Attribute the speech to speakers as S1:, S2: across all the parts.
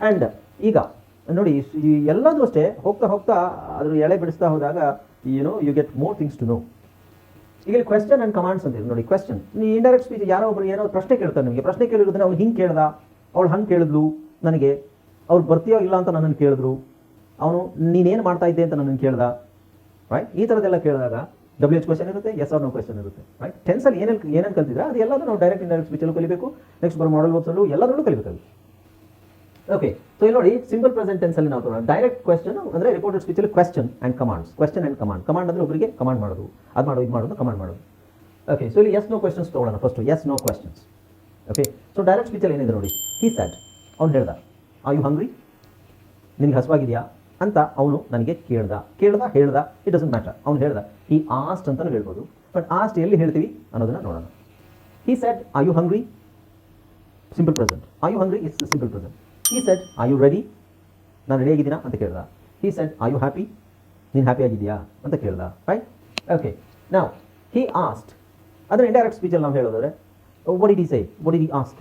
S1: And ಈಗ, ನೋಡಿ, ಈ ಎಲ್ಲದೂ ಅಷ್ಟೇ ಹೋಗ್ತಾ ಹೋಗ್ತಾ ಅದ್ರ ಎಳೆ ಬಿಡಿಸ್ತಾ ಹೋದಾಗ you know you get more things to know ಈಗ ಕ್ವೆಶ್ಚನ್ ಆ್ಯಂಡ್ ಕಮಾಂಡ್ಸ್ ಅಂತೀವಿ ನೋಡಿ ಕ್ವೆಶ್ಚನ್ ನೀ ಇಂಡೈರೆಕ್ಟ್ ಸ್ಪೀಚ್ ಯಾರೋ ಒಬ್ಬರು ಏನೋ ಪ್ರಶ್ನೆ ಕೇಳ್ತಾರೆ ನಿಮಗೆ. ಪ್ರಶ್ನೆ ಕೇಳಿರೋದನ್ನ ಅವ್ನು ಹಿಂಗೆ ಕೇಳ್ದ? ಅವ್ಳು ಹಂಗೆ ಕೇಳಿದ್ಲು ನನಗೆ? ಅವ್ರು ಬರ್ತೀಯೋ ಇಲ್ಲ ಅಂತ ನನ್ನನ್ನು ಕೇಳಿದ್ರು? ಅವನು, ನೀನೇನು ಮಾಡ್ತಾ ಇದ್ದೆ ಅಂತ ನನ್ನನ್ನು ಕೇಳ್ದ? ರೈಟ್ ಈ ಥರದ್ದೆಲ್ಲ ಕೇಳಿದಾಗ ಡಬ್ಲ್ಯೂ ಎಚ್ ಕ್ವೆಶನ್ ಇರುತ್ತೆ ಎಸ್ ಆರ್ ನೋ ಕ್ವೆಶನ್ ಇರುತ್ತೆ. ರೈಟ್ ಟೆನ್ಸಲ್ಲಿ ಏನೇನು ಏನೇನು ಕಲ್ತಿದ್ರೆ? ಅದು ನಾವು ಡೈರೆಕ್ಟ್ ಇಂಡೈರೆಕ್ಟ್ ಸ್ಪೀಚಲ್ಲೂ ಕಲಿಬೇಕು. ನೆಕ್ಸ್ಟ್ ಬರೋ ಮಾಡಲ್ ವರ್ಕ್ಸಲ್ಲೂ ಎಲ್ಲದರಲ್ಲೂ ಕಲಿಬೇಕಾಗುತ್ತೆ. ಓಕೆ ಸೊ ಇಲ್ಲಿ ನೋಡಿ ಸಿಂಪಲ್ ಪ್ರೆಸೆಂಟ್ ಟೆನ್ಸ್ ಅಲ್ಲಿ ನಾವು ಡೈರೆಕ್ಟ್ ಕ್ವೆಶ್ಚನ್ ಅಂದ್ರೆ ರಿಪೋರ್ಟೆಡ್ ಸ್ಪೀಚ್ ಅಲ್ಲಿ question and commands question and command command ಅಂದ್ರೆ ಒಬ್ಬರಿಗೆ ಕಮಾಂಡ್ ಮಾಡೋದು, ಅದು ಮಾಡೋದು, ಇದು ಮಾಡೋದು ಕಮಾಂಡ್ ಮಾಡೋದು. ಓಕೆ ಸೊ ಇಲ್ಲಿ ಎಸ್ ನೋ ಕ್ವೆಶನ್ಸ್ ತಗೊಳ್ಳೋಣ first yes no questions okay so direct ಸ್ಪೀಚಲ್ಲಿ ಏನಿದೆ ನೋಡಿ? ಹಿ ಸ್ಯಾಟ್ ಅವ್ನು ಹೇಳ್ದ ಆ ಯು ಹಂಗ್ರಿ ನಿನಗೆ ಹಸುವಾಗಿದೆಯಾ? ಅಂತ ಅವನು ನನಗೆ ಕೇಳ್ದ. ಕೇಳ್ದ, ಹೇಳ್ದ ಇಟ್ ಡಸಂಟ್ ಮ್ಯಾಟರ್ ಅವ್ನು ಹೇಳ್ದ ಈ ಆಸ್ಟ್ ಅಂತಲೂ ಹೇಳ್ಬೋದು. ಬಟ್ ಆಸ್ಟ್ ಎಲ್ಲಿ ಹೇಳ್ತೀವಿ ಅನ್ನೋದನ್ನ ನೋಡೋಣ. He said are you hungry simple present are you hungry is simple present he said are you ready ನಾನು ರೆಡಿ ಆಗಿದ್ದೀನಾ? ಅಂತ ಕೇಳ್ದ. He said are you happy ನೀನು ಹ್ಯಾಪಿ ಆಗಿದೆಯಾ ಅಂತ ಕೇಳ್ದ ರೈಟ್ ಓಕೆ ನಾವು ಹಿ ಆಸ್ಟ್ ಅದರ ಇಂಡೈರೆಕ್ಟ್ ಸ್ಪೀಚಲ್ಲಿ ನಾವು ಹೇಳೋದಾದ್ರೆ what did say what did ask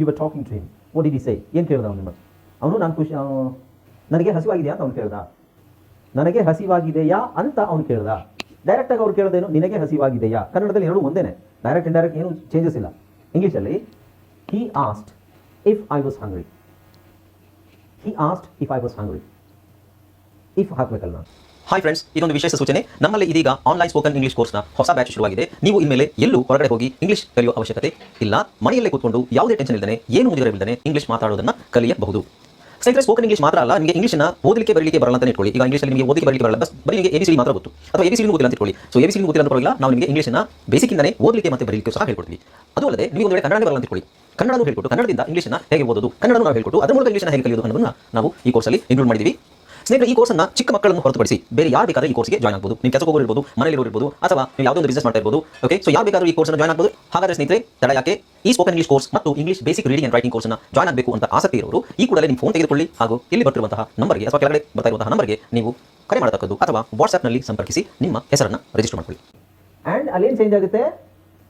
S1: you are talking to him what did say ಏನು ಕೇಳ್ದ ಅವನು ನಿಮಗೆ ಅವನು, ನಾನು ಖುಷಿ ನನಗೆ ಹಸಿವಾಗಿದೆಯಾ? ಅಂತ ಅವ್ನು ಕೇಳ್ದ. ನನಗೆ ಹಸಿವಾಗಿದೆಯಾ? ಅಂತ ಅವ್ನು ಕೇಳ್ದ. ಡೈರೆಕ್ಟಾಗಿ ಅವ್ರು ಕೇಳೋದೇನು ನಿನಗೆ ಹಸಿವಾಗಿದೆಯಾ? ಕನ್ನಡದಲ್ಲಿ ಎರಡು ಒಂದೇನೆ. ಡೈರೆಕ್ಟ್ ಇಂಡೈರೆಕ್ಟ್ ಏನು ಚೇಂಜಸ್ ಇಲ್ಲ. ಇಂಗ್ಲೀಷಲ್ಲಿ he asked if I was hungry he asked if I was hungry if ಹಾಕ್ಬೇಕಲ್ಲ
S2: hi friends ಇದೊಂದು ವಿಶೇಷ ಸೂಚನೆ. ನಮ್ಮಲ್ಲಿ ಇದೀಗ ಆನ್ಲೈನ್ ಸ್ಪೋಕನ್ ಇಂಗ್ಲಿಷ್ ಕೋರ್ಸ್ನ ಹೊಸ ಬ್ಯಾಚ್ ಶುರುವಾಗಿದೆ. ನೀವು ಇನ್ಮೇಲೆ ಎಲ್ಲೂ ಹೊರಗಡೆ ಹೋಗಿ ಇಂಗ್ಲಿಷ್ ಕಲಿಯುವ ಅವಶ್ಯಕತೆ ಇಲ್ಲ. ಮನೆಯಲ್ಲೇ ಕೂತ್ಕೊಂಡು ಯಾವುದೇ ಟೆನ್ಷನ್ ಇಲ್ಲದೆ ಏನು ಮುಗಿದಿರಬಿಲ್ಲದೆ ಇಂಗ್ಲಿಷ್ ಮಾತಾಡೋದನ್ನ ಕಲಿಯಬಹುದು. ಸ್ನೇಹಿತರೆ ಸ್ಪೋಕನ್ ಇಂಗ್ಲಿಷ್ ಮಾತ್ರ ಅಲ್ಲ, ನಿಮಗೆ ಇಂಗ್ಲಿಷ್ನ ಓದಲಿಕ್ಕೆ ಬರಲಿಕ್ಕೆ ಬರಲ್ಲ ಅಂತ ಇಟ್ಕೊಳ್ಳಿ. ಈಗ ಇಂಗ್ಲಿಷಲ್ಲಿ ನಿಮಗೆ ಓದಲಿಕ್ಕೆ ಬರಲಿಕ್ಕೆ ಬರಲ್ಲ ಬಸ್ ಬರೀ ನಿಮಗೆ ಎಬಿಸಿಡಿ ಮಾತ್ರ ಗೊತ್ತು. ಅಥವಾ ಎಬಿಸಿಡಿ ಗೊತ್ತಿಲ್ಲ ಅಂತ ಇಟ್ಕೊಳ್ಳಿ. ಸೊ ಎಬಿಸಿಡಿ ಓದಿಲ್ಲ ಅಂತ ನಾವು ನಿಮಗೆ ಇಂಗ್ಲಿಷ್ನ ಬೇಸಿಕ್ಕಿಂದನೇ ಓದಲಿಕ್ಕೆ ಮತ್ತೆ ಬರಲಿಕ್ಕೆ ಸಹ ಹೇಳ್ಕೊಡ್ತೀವಿ. ಅದು ಅಲ್ಲದೆ, ನೀವು ಒಂದು ವೇಳೆ ಕನ್ನಡ ಬರಲ್ಲ ಅಂತ ಇಟ್ಕೊಳ್ಳಿ. ಕನ್ನಡನೂ ಹೇಳ್ಕೊಟ್ಟು ಕನ್ನಡದಿಂದ ಇಂಗ್ಲಿಷ್ನ ಹೇಗೆ ಓದೋದು, ಕನ್ನಡನೂ ನಾವು ಹೇಳ್ಕೊಟ್ಟು ಅದರ ಮೂಲಕ ಇಂಗ್ಲಿಷ್ನ ಹೇಗೆ ಕಲಿಯೋದು ಅನ್ನೋದನ್ನ ನಾವು ಈ ಕೋರ್ಸಲ್ಲಿ ಇನ್ಕ್ಲೂಡ್ ಮಾಡಿದ್ದೀವಿ ಸ್ನೇಹಿತರೆ, ಈ ಕೋರ್ಸನ್ನ ಚಿಕ್ಕ ಮಕ್ಕಳನ್ನು ಹೊರತುಪಡಿಸಿ ಬೇರೆ ಯಾರು ಬೇಕಾದ್ರೆ ಈ ಕೋರ್ಸ್ಗೆ ಜಾಯ್ನ್ ಆಗ್ಬೋದು. ನಿಮ್ಮ ಕೆಲಸ ಹೋಗಿರ್ಬೋದು ಮನೇಲಿ ಇರ್ಬೋದು, ಅಥವಾ ನೀವು ಯಾವುದೋ ಒಂದು ಬಿಸ್ನೆಸ್ ಮಾಡ್ತಾ ಇರ್ಬೋದು ಓಕೆ ಸೊ ಯಾರು ಬೇಕಾದ್ರೂ ಈ ಕೋರ್ಸ್ನ ಜಾಯ್ನ್ ಆಗ್ಬೋದು. ಹಾಗಾದ್ರೆ ಸ್ನೇಹಿತರೆ, ತಡ ಯಾಕೆ? ಈ ಸ್ಪೋಕನ್ ಇಂಗ್ಲಿಷ್ ಕೋರ್ಸ್ ಮತ್ತು English basic reading and writing ಕೋರ್ಸ್ನ ಜಾಯ್ನ್ ಆಗಬೇಕು ಅಂತ ಆಸಕ್ತಿ ಇರೋರು, ಈ ಕೂಡಲೇ ನಿಮ್ಮ ಫೋನ್ ತೆಗೆದುಕೊಳ್ಳಿ ಹಾಗೂ ಇಲ್ಲಿ ಬರ್ತಿರುವಂತಹ ನಂಬರ್ಗೆ ಅಥವಾ ಕೆಳಗಡೆ ಬರ್ತಾ ಇರುವಂತಹ ನಂಬರ್ಗೆ ನೀವು ಕರೆ ಮಾಡತಕ್ಕದ್ದು ಅಥವಾ ವಾಟ್ಸ್ಆ್ಯಪ್ನಲ್ಲಿ ಸಂಪರ್ಕಿಸಿ ನಿಮ್ಮ ಹೆಸರನ್ನು ರಿಜಿಸ್ಟರ್ ಮಾಡ್ಕೊಳ್ಳಿ.
S1: ಆ್ಯಂಡ್ ಅಲ್ಲೇನು ಚೇಂಜ್ ಆಗುತ್ತೆ?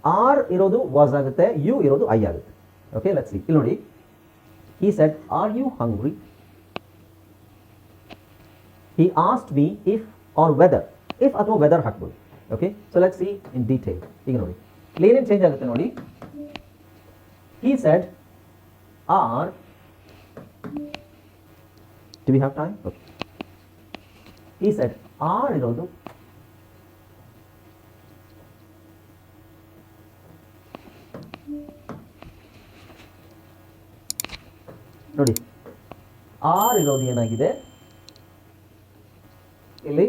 S1: ಆರ್ ಇರೋದು ವಾಸ್ ಆಗುತ್ತೆ ಯು ಇರೋದು ಐ ಆಗುತ್ತೆ. ಓಕೆ ಲೆಟ್ಸ್ ಸಿ ಇಲ್ಲಿ ನೋಡಿ he said are you hungry he asked me if or whether if ಅಥವಾ ವೆದರ್ ಹಾಕ್ಬೋದು okay so let's see in detail ಈಗ ನೋಡಿ ಇಲ್ಲಿ ಏನೇನು ಚೇಂಜ್ ಆಗುತ್ತೆ ನೋಡಿ he said or do we have time okay ಈ ಸೆಟ್ ಆರ್ ಇರೋದು ಆರ್ ಇರೋದು ಏನಾಗಿದೆ? ಇಲ್ಲಿ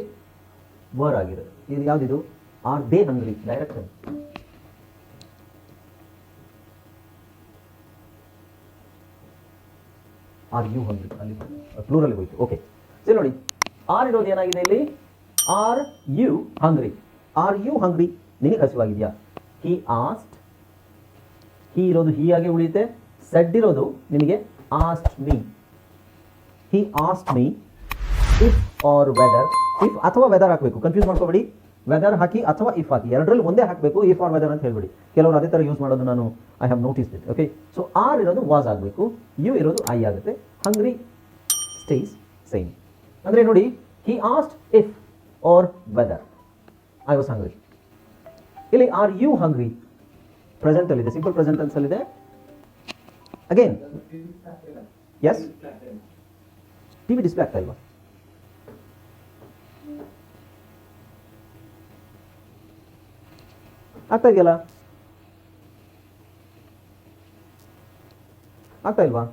S1: ವರ್ ಆಗಿದೆ. ಇದು ಯಾವ್ದಿದು are they hungry direct are you hungry ಅಲ್ಲಿ ಪ್ಲೂರಲ್ಲಿ ಹೋಯ್ತು. ಓಕೆ ಸರಿ ನೋಡಿ. ಆರ್ ಇರೋದು ಏನಾಗಿದೆ ಇಲ್ಲಿ? Are you hungry are you hungry ನಿನಗೆ ಹಸಿವಾಗಿದೆಯಾ ಹಿ ಆಸ್ಟ್ ಹಿ ಇರೋದು ಹೀ ಆಗಿ ಉಳಿಯುತ್ತೆ. ಸೆಡ್ ಇರೋದು ನಿನಗೆ asked me he asked me if or whether if ಅಥವಾ ವೆದರ್ ಹಾಕಬೇಕು. ಕನ್ಫ್ಯೂಸ್ ಮಾಡ್ಕೋಬೇಡಿ. ವೆದರ್ ಹಾಕಿ ಅಥವಾ ಇಫ್ ಹಾಕಿ. ಎರಡರಲ್ಲಿ ಒಂದೇ ಹಾಕಬೇಕು ಇಫ್ ಆರ್ ವೆದರ್ ಅಂತ ಹೇಳ್ಬಿಡಿ. ಕೆಲವರು ಅದೇ ಥರ ಯೂಸ್ ಮಾಡೋದು ನಾನು I have notice it okay so are ಇರೋದು ವಾಸ್ ಆಗಬೇಕು ಯು ಇರೋದು ಐ ಆಗುತ್ತೆ. ಹಂಗ್ರಿ ಸ್ಟೇಸ್ ಸೇಮ್ ಅಂದರೆ ನೋಡಿ he asked if or whether I was hungry ಇಲ್ಲಿ ಆರ್ ಯು ಹಂಗ್ರಿ ಪ್ರೆಸೆಂಟಲ್ಲಿದೆ ಸಿಂಪಲ್ ಪ್ರೆಸೆಂಟ್ ಅಲ್ಲಿದೆ. Again S T V display ಆಗ್ತಾ ಇಲ್ವಾ? ಆಗ್ತಾ ಇದೆಯಲ್ಲ? ಆಗ್ತಾ ಇಲ್ವಾ?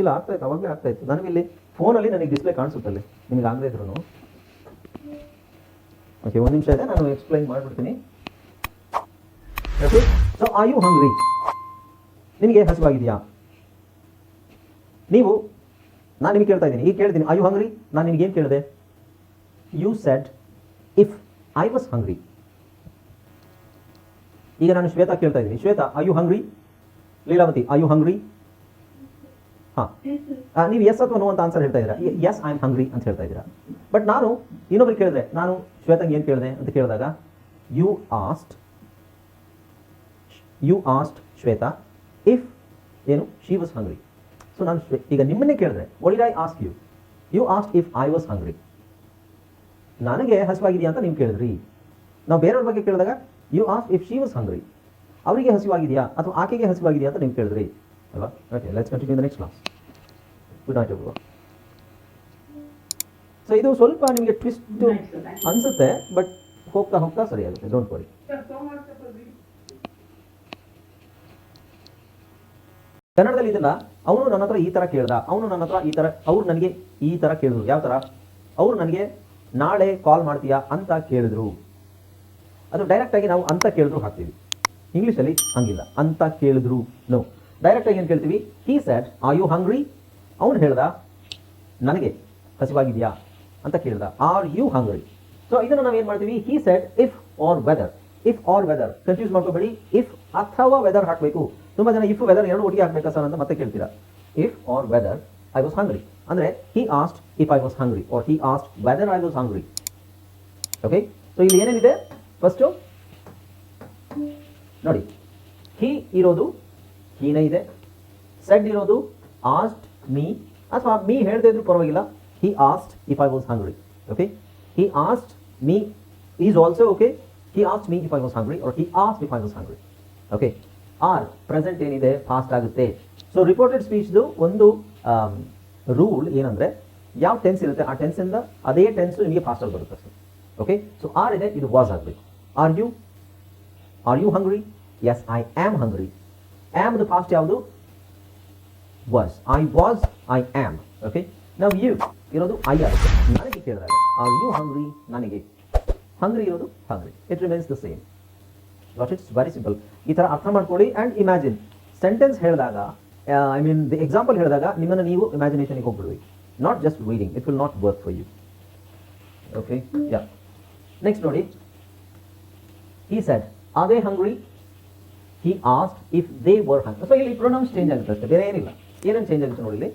S1: ಇಲ್ಲ, ಆಗ್ತಾ ಇತ್ತು, ಅವಾಗಲೇ ಆಗ್ತಾ ಇತ್ತು. ನನಗೆ ಇಲ್ಲಿ ಫೋನಲ್ಲಿ ನನಗೆ ಡಿಸ್ಪ್ಲೇ ಕಾಣಿಸುತ್ತಲ್ಲಿ. ನಿಮಗೆ ಆಗದೇ ಇದ್ರು ಓಕೆ ಒಂದು ನಿಮಿಷ ಇದೆ, ನಾನು ಎಕ್ಸ್ಪ್ಲೈನ್ ಮಾಡಿಬಿಡ್ತೀನಿ. ಸೊ ಆರ್ ಯು ಹಂಗ್ರಿ ನಿಮಗೆ ಹಸಿವಾಗಿದೆಯಾ? ನೀವು, ನಾನು ನಿಮಗೆ ಕೇಳ್ತಾ ಇದ್ದೀನಿ. ಈಗ ಕೇಳ್ತೀನಿ. ಐ ಯು ಹಂಗ್ರಿ ನಾನು ನಿಮಗೆ ಏನು ಕೇಳಿದೆ? You said if I was hungry ಈಗ ನಾನು ಶ್ವೇತಾ ಕೇಳ್ತಾ ಇದ್ದೀನಿ. Shweta I you hungry Leelavati I you hungry ಹಾಂ. ನೀವು ಎಸ್ ಅಥವಾ ನೋ ಅಂತ ಆನ್ಸರ್ ಹೇಳ್ತಾ ಇದ್ದೀರಾ? ಎಸ್ ಐ ಆಮ್ ಹಂಗ್ರಿ ಅಂತ ಹೇಳ್ತಾ ಇದ್ದೀರಾ? ಬಟ್ ನಾನು ಇನ್ನೊಬ್ರಿಗೆ ಕೇಳಿದ್ರೆ, ನಾನು ಶ್ವೇತಂಗೆ ಏನು ಕೇಳಿದೆ ಅಂತ ಕೇಳಿದಾಗ you asked you asked Shweta if ಏನು ಶಿ ವಾಸ್ ಹಂಗ್ರಿ ಸೊ ನಾನು ಈಗ ನಿಮ್ಮನ್ನೇ ಕೇಳಿದ್ರೆ ಒಳ್ಳೆ I ask you you ask if I was hungry ನನಗೆ ಹಸಿವಾಗಿದೆಯಾ ಅಂತ ನೀವು ಕೇಳಿದ್ರಿ. ನಾವು ಬೇರೆಯವ್ರ ಬಗ್ಗೆ ಕೇಳಿದಾಗ you ask if she was hungry ಅವರಿಗೆ ಹಸಿವಾಗಿದೆಯಾ ಅಥವಾ ಆಕೆಗೆ ಹಸಿವಾಗಿದೆಯಾ ಅಂತ ನೀವು ಕೇಳಿದ್ರಿ. ಅಲ್ವಾ? Okay let's continue the next class good night every so ಇದು ಸ್ವಲ್ಪ ನಿಮಗೆ ಟ್ವಿಸ್ಟ್ ಅನ್ಸುತ್ತೆ ಬಟ್ ಹೋಗ್ತಾ ಹೋಗ್ತಾ ಸರಿ ಆಗುತ್ತೆ. ಡೋಂಟ್ ವರಿ ಕನ್ನಡದಲ್ಲಿ ಇದನ್ನ ಅವನು ನನ್ನ ಹತ್ರ ಈ ತರ ಕೇಳ್ದ. ಅವನು ನನ್ನ ಹತ್ರ ಈ ತರ, ಅವ್ರು ನನಗೆ ಈ ತರ ಕೇಳಿದ್ರು. ಯಾವ ತರ? ಅವ್ರು ನನಗೆ ನಾಳೆ ಕಾಲ್ ಮಾಡ್ತೀಯಾ ಅಂತ ಕೇಳಿದ್ರು. ಅದು ಡೈರೆಕ್ಟ್ ಆಗಿ ನಾವು ಅಂತ ಕೇಳಿದ್ರು ಹಾಕ್ತೀವಿ. ಇಂಗ್ಲೀಷಲ್ಲಿ ಹಂಗಿಲ್ಲ. ಅಂತ ಕೇಳಿದ್ರು. ನೋ ಡೈರೆಕ್ಟ್ ಆಗಿ ಏನು ಕೇಳ್ತೀವಿ? He said are you hungry ಅವನು ಹೇಳ್ದ, ನನಗೆ ಹಸಿವಾಗಿದೆಯಾ? ಅಂತ ಕೇಳ್ದ ಆರ್ ಯು ಹಂಗ್ರಿ ಸೊ ಇದನ್ನು ನಾವು ಏನು ಮಾಡ್ತೀವಿ? He said if or whether if or whether confuse ಮಾಡ್ಕೋಬೇಡಿ. ಇಫ್ ಅಥವಾ ವೆದರ್ ಹಾಕಬೇಕು. ತುಂಬ ಜನ ಇಫ್ ವೆದರ್ ಎರಡು ಒಟ್ಟಿಗೆ ಹಾಕ್ಬೇಕಾ ಸರ್ ಅಂತ ಮತ್ತೆ ಕೇಳ್ತೀರಾ? If or whether I was hungry ಅಂದ್ರೆ he asked if I was hungry or he asked whether I was hungry okay so ಇಲ್ಲಿ ಏನೇನಿದೆ? ಫಸ್ಟು ನೋಡಿ. ಹಿ ಇರೋದು, ಹೀನೇ ಇದೆ. ಸೆಡ್ ಇರೋದು ಆಸ್ಟ್ ಮೀ ಅಥವಾ ಮೀ ಹೇಳದೇ ಇದ್ರು ಪರವಾಗಿಲ್ಲ. He asked if I was hungry okay he asked me is also okay he asked me if I was hungry or he asked if I was hungry okay are present ಏನಿದೆ past ಆಗುತ್ತೆ. So reported ಸ್ಪೀಚ್ದು ಒಂದು rule ಏನಂದ್ರೆ, ಯಾವ tense ಇರುತ್ತೆ, ಆ ಟೆನ್ಸಿಂದ ಅದೇ tense ನಿಮಗೆ ಫಾಸ್ಟ್ ಆಗಿ ಬರುತ್ತೆ ಓಕೆ ಸೊ ಆರ್ ಇದೆ, ಇದು ವಾಸ್ ಆಗಬೇಕು. Are you are you hungry yes I am hungry am the past ಯಾವುದು? Was I was I am okay ನಾವು ಯು ಇರೋದು ಐ ಆಗುತ್ತೆ. ನನಗೆ ಕೇಳಿದಾಗ ಆರ್ ಯು ಹಂಗ್ರಿ ನನಗೆ. ಹಂಗ್ರಿ ಇರೋದು hungry it remains the same what it's very simple ಈ ಥರ ಅರ್ಥ ಮಾಡ್ಕೊಳ್ಳಿ ಆ್ಯಂಡ್ ಇಮ್ಯಾಜಿನ್ ಸೆಂಟೆನ್ಸ್ ಹೇಳಿದಾಗ ಐ ಮೀನ್ ದಿ ಎಕ್ಸಾಂಪಲ್ ಹೇಳಿದಾಗ ನಿಮ್ಮನ್ನು ನೀವು ಇಮ್ಯಾಜಿನೇಷನ್ಗೆ ಹೋಗ್ಬಿಡ್ವಿ not just reading it will not work for you okay yeah next ನೋಡಿ. He said, Are they hungry? He asked if they were hungry. So ಇಲ್ಲಿ pronouns change ಆಗುತ್ತೆ ಅಷ್ಟೇ ಬೇರೆ ಏನಿಲ್ಲ. ಏನೇನು ಚೇಂಜ್ ಆಗುತ್ತೆ ನೋಡಿ ಇಲ್ಲಿ?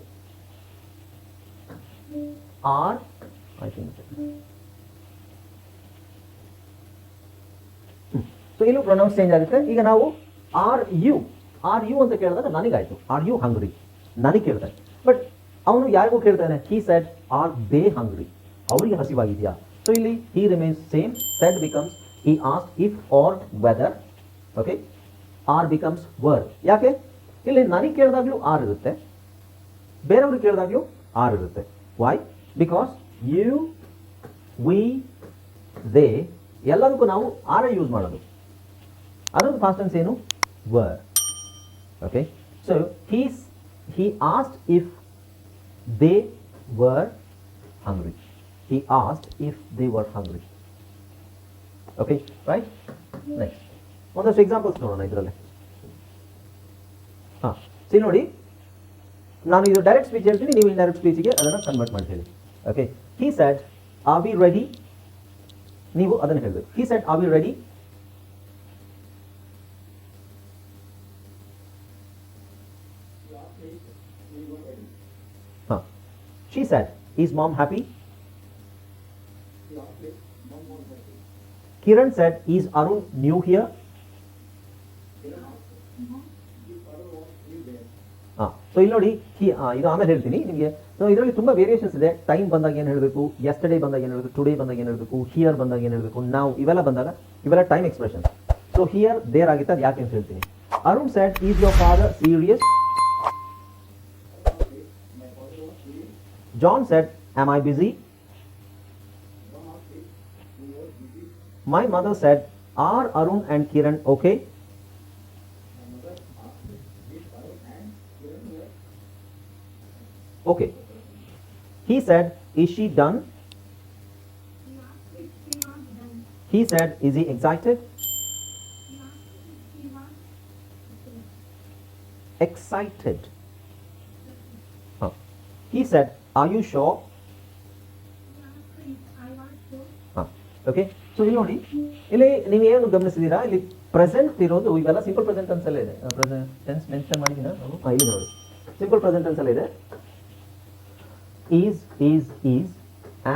S1: ಆರ್ ಐ ಥಿಂಕ್ ಸೊ ಇಲ್ಲೂ ಪ್ರೊನೌನ್ಸ್ ಚೇಂಜ್ ಆಗುತ್ತೆ. ಈಗ ನಾವು ಆರ್ ಯು ಆರ್ ಯು ಅಂತ ಕೇಳಿದಾಗ ನನಗಾಯ್ತು. ಆರ್ ಯು ಹಂಗ್ರಿ ನನಗೆ ಕೇಳ್ತಾನೆ. ಬಟ್ ಅವನು ಯಾರಿಗೂ ಕೇಳ್ತಾನೆ? He said are they hungry ಅವರಿಗೆ ಹಸಿವಾಗಿದೆಯಾ? ಸೊ ಇಲ್ಲಿ he remains same said becomes he as if are whether okay are becomes were ಯಾಕೆ? ಇಲ್ಲಿ ನನಗೆ ಕೇಳಿದಾಗಲೂ ಆರ್ ಇರುತ್ತೆ. ಬೇರೆಯವ್ರಿಗೆ ಕೇಳಿದಾಗಲೂ ಆರ್ ಇರುತ್ತೆ. Why because you we they ಎಲ್ಲದಕ್ಕೂ ನಾವು ಆರ್ ಯೂಸ್ ಮಾಡೋದು. ಅದೊಂದು ಫಾಸ್ಟ್ ಟೆನ್ಸ್ ಏನು were okay so he's he asked if they were hungry he asked if they were hungry okay right next ಒಂದಷ್ಟು ಎಕ್ಸಾಂಪಲ್ಸ್ ನೋಡೋಣ ಇದರಲ್ಲಿ. ಹಾಂ. ಸಿ ನೋಡಿ, ನಾನು ಇದು ಡೈರೆಕ್ಟ್ ಸ್ಪೀಚ್ ಹೇಳ್ತೀನಿ, ನೀವು ಇಂಡೈರೆಕ್ಟ್ ಸ್ಪೀಚಿಗೆ ಅದನ್ನು ಕನ್ವರ್ಟ್ ಮಾಡಿ ಹೇಳಿ okay he said are we ready ನೀವು ಅದನ್ನು ಹೇಳಬೇಕು. He said are we ready ಹಾಂ she said, is mom happy Kiran said is Arun new here ಹಾಂ ಸೊ ಇಲ್ಲಿ ನೋಡಿ ಆ, ಇದು ಆಮೇಲೆ ಹೇಳ್ತೀನಿ ನಿಮಗೆ. ಇದರಲ್ಲಿ ತುಂಬ ವೇರಿಯೇಷನ್ಸ್ ಇದೆ. ಟೈಮ್ ಬಂದಾಗ ಏನು ಹೇಳಬೇಕು? ಎಸ್ಟರ್ಡೇ ಬಂದಾಗ ಏನು ಹೇಳಬೇಕು? ಟುಡೇ ಬಂದಾಗ ಏನು ಹೇಳಬೇಕು? ಹಿಯರ್ ಬಂದಾಗ ಏನು ಹೇಳಬೇಕು? ನಾವು ಇವೆಲ್ಲ ಬಂದಾಗ ಇವೆಲ್ಲ time expression so here there ಆಗಿತ್ತು ಅದು ಯಾಕೆ ಅಂತ ಹೇಳ್ತೀನಿ. Arun said is your father serious John said, Am I busy? My mother said, Are Arun and Kiran okay? Okay. He said, Is she done? He said, Is he excited? Excited. Huh. He said, Are you sure? ಹಾಂ okay so ಇಲ್ಲಿ ನೋಡಿ. ಇಲ್ಲಿ ನೀವು ಏನು ಗಮನಿಸಿದ್ದೀರಾ? ಇಲ್ಲಿ present ಇರೋದು ಇವೆಲ್ಲ simple present ಅನ್ಸಲ್ಲೇ ಇದೆ. ಪ್ರೆಸೆಂಟ್ ಟೆನ್ಸ್ ಮೆನ್ಷನ್ ಮಾಡಿದ್ದೀರಾ? ಹಾಂ ಇಲ್ಲಿ ನೋಡಿ. ಸಿಂಪಲ್ ಪ್ರೆಸೆಂಟ್ ಅನ್ಸಲ್ಲೇ ಇದೆ. Is is is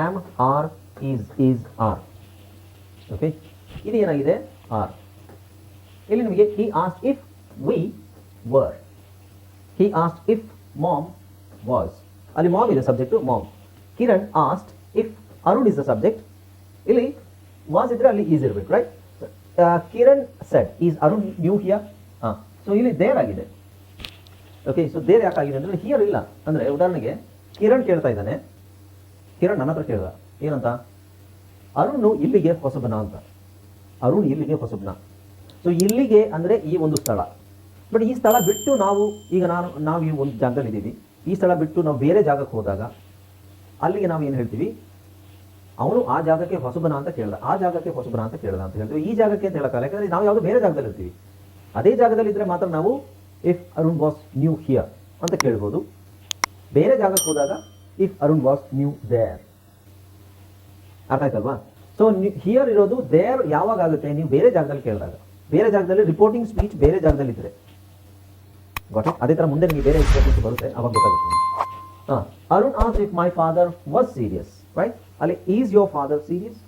S1: am are is is are okay ಇದು ಏನಾಗಿದೆ? ಆರ್ ಇಲ್ಲಿ ನಿಮಗೆ he asked if we were he asked if mom was ಅಲ್ಲಿ ಮಾಮ್ ಇದೆ subject mom. Kiran asked if Arun is the subject ಇಲ್ಲಿ was ಇದ್ರೆ ಅಲ್ಲಿ is ಇರಬೇಕು right Kiran said is Arun new here ಹಾಂ ಸೊ ಇಲ್ಲಿ ದೇರ್ ಆಗಿದೆ. Okay so there ಯಾಕಾಗಿದೆ ಅಂದರೆ ಹಿಯರ್ ಇಲ್ಲ. ಅಂದರೆ ಉದಾಹರಣೆಗೆ ಕಿರಣ್ ಕೇಳ್ತಾ ಇದ್ದಾನೆ. ಕಿರಣ್ ನನ್ನ ಹತ್ರ ಕೇಳಿದ, ಏನಂತ? ಅರುಣ್ ಇಲ್ಲಿಗೆ ಹೊಸಬನ ಅಂತ. ಅರುಣ್ ಇಲ್ಲಿಗೆ ಹೊಸಬನ. ಸೊ ಇಲ್ಲಿಗೆ ಅಂದರೆ ಈ ಒಂದು ಸ್ಥಳ. ಬಟ್ ಈ ಸ್ಥಳ ಬಿಟ್ಟು ನಾವು ಈಗ ನಾನು, ನಾವು ಈ ಒಂದು ಜಾಗದಲ್ಲಿ ಇದ್ದೀವಿ ಈ ಸ್ಥಳ ಬಿಟ್ಟು ನಾವು ಬೇರೆ ಜಾಗಕ್ಕೆ ಹೋದಾಗ ಅಲ್ಲಿಗೆ ನಾವು ಏನು ಹೇಳ್ತೀವಿ? ಅವನು ಆ ಜಾಗಕ್ಕೆ ಹೊಸಬನ ಅಂತ ಕೇಳ್ದ. ಆ ಜಾಗಕ್ಕೆ ಹೊಸಬನ ಅಂತ ಕೇಳ್ದ ಅಂತ ಹೇಳ್ತೀವಿ. ಈ ಜಾಗಕ್ಕೆ ಅಂತ ಹೇಳಕ್ಕಲ್ಲ ಯಾಕಂದ್ರೆ ನಾವು ಯಾವುದೋ ಬೇರೆ ಜಾಗದಲ್ಲಿ ಇರ್ತೀವಿ. ಅದೇ ಜಾಗದಲ್ಲಿ ಇದ್ರೆ ಮಾತ್ರ ನಾವು if Arun was new here ಅಂತ ಕೇಳ್ಬೋದು. ಬೇರೆ ಜಾಗಕ್ಕೆ ಹೋದಾಗ if Arun was new there ಅರ್ಥ ಆಯ್ತಲ್ವಾ? ಸೊ ಹಿಯರ್ ಇರೋದು ದೇರ್ ಯಾವಾಗ ಆಗುತ್ತೆ? ನೀವು ಬೇರೆ ಜಾಗದಲ್ಲಿ ಕೇಳಿದಾಗ. ಬೇರೆ ಜಾಗದಲ್ಲಿ ರಿಪೋರ್ಟಿಂಗ್ ಸ್ಪೀಚ್ ಬೇರೆ ಜಾಗದಲ್ಲಿ ಇದ್ರೆ. Got ಅದೇ ಥರ ಮುಂದೆ ನಿಮಗೆ ಬೇರೆ ಎಕ್ಸ್ಪೀರಿಯನ್ಸ್ ಬರುತ್ತೆ, ಅವಾಗ ಗೊತ್ತಾಗುತ್ತೆ. ಹಾಂ, Arun as if my father was serious right ಅಲ್ಲಿ is your father serious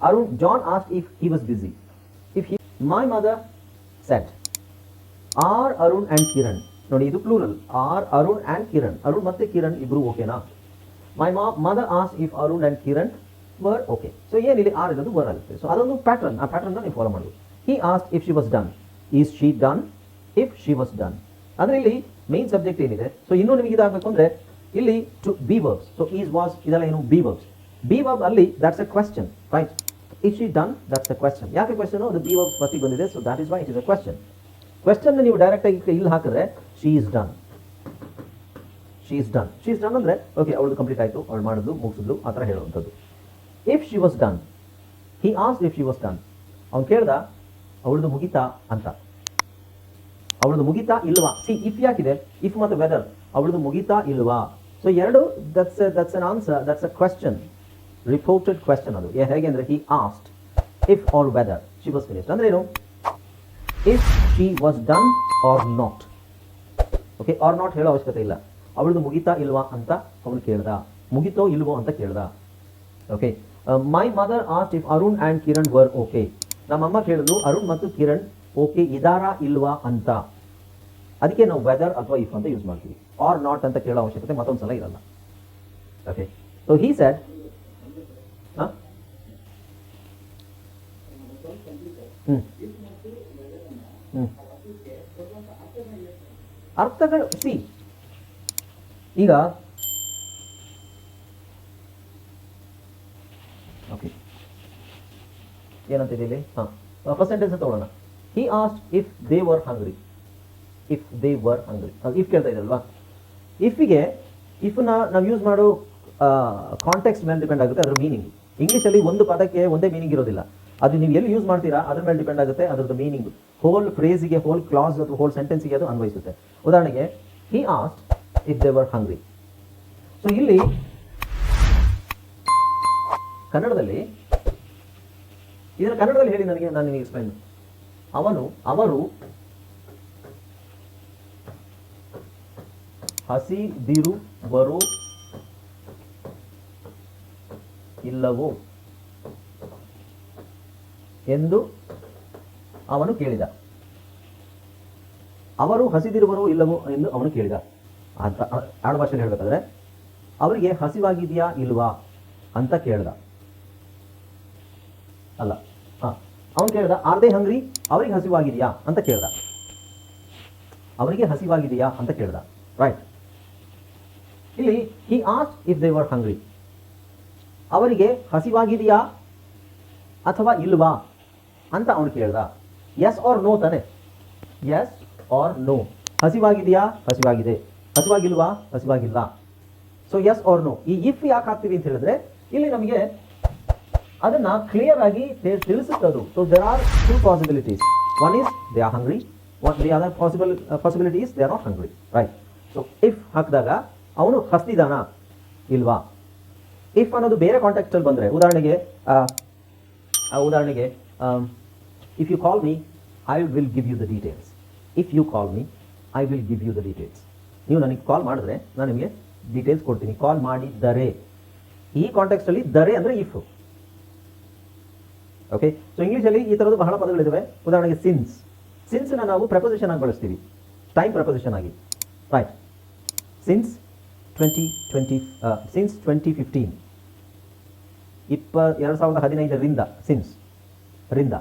S1: Arun John as if he was busy if he my mother said are Arun and Kiran ನೋಡಿ, ಇದು plural are Arun and Kiran Arun ಮತ್ತೆ ಕಿರಣ್ ಇಬ್ರು ಓಕೆನಾ my ma mother as if Arun and Kiran were okay so ಏನಿಲ್ಲಿ are ಇರೋದು were ಆಗುತ್ತೆ. So ಅದೊಂದು pattern ಆ pattern ನೀವು ಫಾಲೋ ಮಾಡಬೇಕು he asked if she was done is she done if she was done ಅಂದ್ರೆ ಇಲ್ಲಿ ಮೇನ್ ಸಬ್ಜೆಕ್ಟ್ ಏನಿದೆ? So ಇನ್ನೂ ನಿಮಗೆ ಇದಾಗಬೇಕು ಅಂದ್ರೆ ಇಲ್ಲಿ to be verbs so is was ಇದೆಲ್ಲ ಏನು? ಬಿ ವರ್ಬ್ಸ್ ಬಿ ವರ್ಬ್ ಅಲ್ಲಿ that's a question right it she done that's a question ಯಾಕೆ ಕ್ವೆಶ್ಚನ್ ಅದು ಬಿ ವರ್ಬ್ಸ್ ಫಸ್ಟಿಗೆ ಬಂದಿದೆ so that is why it is a question question ನೀವು direct ಆಗಿ ಇಲ್ಲಿ ಹಾಕಿದ್ರೆ she is done she is done she is done ಅಂದ್ರೆ okay ಅವಳು ಕಂಪ್ಲೀಟ್ ಆಯಿತು, ಅವಳು ಮಾಡಿದ್ಲು ಮುಗಿಸಿದ್ಲು, ಆ ಥರ ಹೇಳುವಂಥದ್ದು. If she was done he as if she was done ಅವ್ನು ಕೇಳ್ದ, ಅವಳದು ಮುಗಿತಾ ಅಂತ. ಅವಳದು ಮುಗಿತಾ ಇಲ್ವಾ? ಸಿ ಇಫ್ ಯಾಕಿದೆ ಇಫ್ ಮತ್ತು ವೆದರ್ ಅವಳದು ಮುಗಿತಾ ಇಲ್ವಾ? ಸೊ ಎರಡು that's that's an answer that's a question reported question ಅದು. ಹೇಗೆ ಅಂದ್ರೆ he asked if or whether she was finished ಅಂದ್ರೆ ಏನು? If she was done or not okay or not ಹೇಳೋ ಅವಶ್ಯಕತೆ ಇಲ್ಲ. ಅವಳದು ಮುಗಿತಾ ಇಲ್ವಾ ಅಂತ ಅವನು ಕೇಳ್ದ. ಮುಗಿತೋ ಇಲ್ವೋ ಅಂತ ಕೇಳ್ದ. Okay my mother asked if Arun and Kiran were okay ನಮ್ಮಮ್ಮ ಕೇಳಿದ್ರು ಅರುಣ್ ಮತ್ತು ಕಿರಣ್ ಓಕೆ ಇದಾರಾ ಇಲ್ವಾ ಅಂತ. ಅದಕ್ಕೆ ನಾವು ವೆದರ್ ಅಥವಾ ಇಫ್ ಅಂತ ಯೂಸ್ ಮಾಡ್ತೀವಿ. ಆರ್ ನಾಟ್ ಅಂತ ಕೇಳೋ ಅವಶ್ಯಕತೆ ಮತ್ತೊಂದು ಸಲ ಇರಲ್ಲ. Okay so he? ಸರ್ ಅರ್ಥಗಳು ಸಿ ಈಗ ಓಕೆ ಏನಂತಿದೆ ಇಲ್ಲಿ ಹಾಂ. ಫಸ್ಟ್ ತಗೊಳ್ಳೋಣ. He asked if they were hungry if they were hungry if ಕೇಳ್ತಾ ಇದಲ್ವಾ ಇಫ್ಗೆ ಇಫ್ನ ನಾವು ಯೂಸ್ ಮಾಡೋ ಕಾಂಟೆಕ್ಸ್ಟ್ ಮೇಲೆ ಡಿಪೆಂಡ್ ಆಗುತ್ತೆ, ಅದರ ಮೀನಿಂಗ್ ಇಂಗ್ಲೀಷಲ್ಲಿ ಒಂದು ಪದಕ್ಕೆ ಒಂದೇ ಮೀನಿಂಗ್ ಇರೋದಿಲ್ಲ. ಅದು ನೀವು ಎಲ್ಲಿ ಯೂಸ್ ಮಾಡ್ತೀರಾ, ಅದ್ರ ಮೇಲೆ ಡಿಪೆಂಡ್ ಆಗುತ್ತೆ, ಅದರದ್ದು ಮೀನಿಂಗ್ ಹೋಲ್ ಫ್ರೇಸಿಗೆ ಹೋಲ್ ಕ್ಲಾಸ್ ಅಥವಾ ಹೋಲ್ ಸೆಂಟೆನ್ಸಿಗೆ ಅದು ಅನ್ವಯಿಸುತ್ತೆ. ಉದಾಹರಣೆಗೆ he asked if they were hungry so ಇಲ್ಲಿ ಕನ್ನಡದಲ್ಲಿ, ಇದನ್ನು ಕನ್ನಡದಲ್ಲಿ ಹೇಳಿ ನನಗೆ, ನಾನು ನಿಮಗೆ ಎಕ್ಸ್ಪ್ಲೈನ್ ಅವನು, ಅವರು ಹಸಿದಿರು ಬರೋ ಇಲ್ಲವೋ ಎಂದು ಅವನು ಕೇಳಿದ. ಅವರು ಹಸಿದಿರುವರು ಇಲ್ಲವೋ ಎಂದು ಅವನು ಕೇಳಿದ. ಅಂತ ಆಡುಭಾಷೆಯಲ್ಲಿ ಹೇಳಬೇಕಾದ್ರೆ, ಅವರಿಗೆ ಹಸಿವಾಗಿದೆಯಾ ಇಲ್ವಾ ಅಂತ ಕೇಳಿದ. ಅಲ್ಲ ಅವನು ಕೇಳ್ದ, ಆರ್ ದೇ ಹಂಗ್ರಿ? ಅವರಿಗೆ ಹಸಿವಾಗಿದೆಯಾ? ಅಂತ ಕೇಳ್ದ. ಅವರಿಗೆ ಹಸಿವಾಗಿದೆಯಾ? ಅಂತ ಕೇಳ್ದ. ರೈಟ್. ಇಲ್ಲಿ he as if they were hungry ಅವರಿಗೆ ಹಸಿವಾಗಿದೆಯಾ ಅಥವಾ ಇಲ್ವಾ? ಅಂತ ಅವನು ಕೇಳ್ದ. ಎಸ್ ಆರ್ ನೋ ತಾನೆ? ಎಸ್ ಆರ್ ನೋ ಹಸಿವಾಗಿದೆಯಾ? ಹಸಿವಾಗಿದೆ. ಹಸಿವಾಗಿಲ್ವಾ? ಹಸಿವಾಗಿಲ್ಲ. ಸೊ ಎಸ್ ಆರ್ ನೋ ಈ ಇಫ್ ಯಾಕೆ ಹಾಕ್ತೀವಿ? ಅಂತ ಹೇಳಿದ್ರೆ, ಇಲ್ಲಿ ನಮಗೆ ಅದನ್ನ ಕ್ಲಿಯರ್ ಆಗಿ ತಿಳಿಸುತ್ತದು so there are two possibilities one is they are hungry one the other possible possibility is they are not hungry right so if ಹಾಕಿದಾಗ ಅವನು ಹಸ್ತಿದಾನ ಇಲ್ವಾ? ಇಫ್ ಅನ್ನೋದು ಬೇರೆ ಕಾಂಟ್ಯಾಕ್ಟಲ್ಲಿ ಬಂದರೆ, ಉದಾಹರಣೆಗೆ ಉದಾಹರಣೆಗೆ if you call me I will give you the details if you call me I will give you the details ನೀವು ನನಗೆ ಕಾಲ್ ಮಾಡಿದ್ರೆ, ನಾನು ನಿಮಗೆ ಡೀಟೇಲ್ಸ್ ಕೊಡ್ತೀನಿ. ಕಾಲ್ ಮಾಡಿದ್ದರೆ ಈ ಕಾಂಟ್ಯಾಕ್ಸ್ಟಲ್ಲಿ ದರೆ ಅಂದರೆ ಇಫ್ ಓಕೆ ಸೊ ಇಂಗ್ಲೀಷಲ್ಲಿ ಈ ಥರದ್ದು ಬಹಳ ಪದಗಳಿದ್ದಾವೆ ಉದಾಹರಣೆಗೆ ಸಿನ್ಸ್ ಸಿನ್ಸ್ನ ನಾವು ಪ್ರಪೋಸಿಷನ್ ಆಗಿ ಬಳಸ್ತೀವಿ. ಟೈಮ್ ಪ್ರಪೋಸಿಷನ್ ಆಗಿ. Right since twenty twenty since twenty fifteen ಇಪ್ಪ ಎರಡು ಸಾವಿರದ ಹದಿನೈದರಿಂದ ಸಿನ್ಸ್ ರಿಂದ.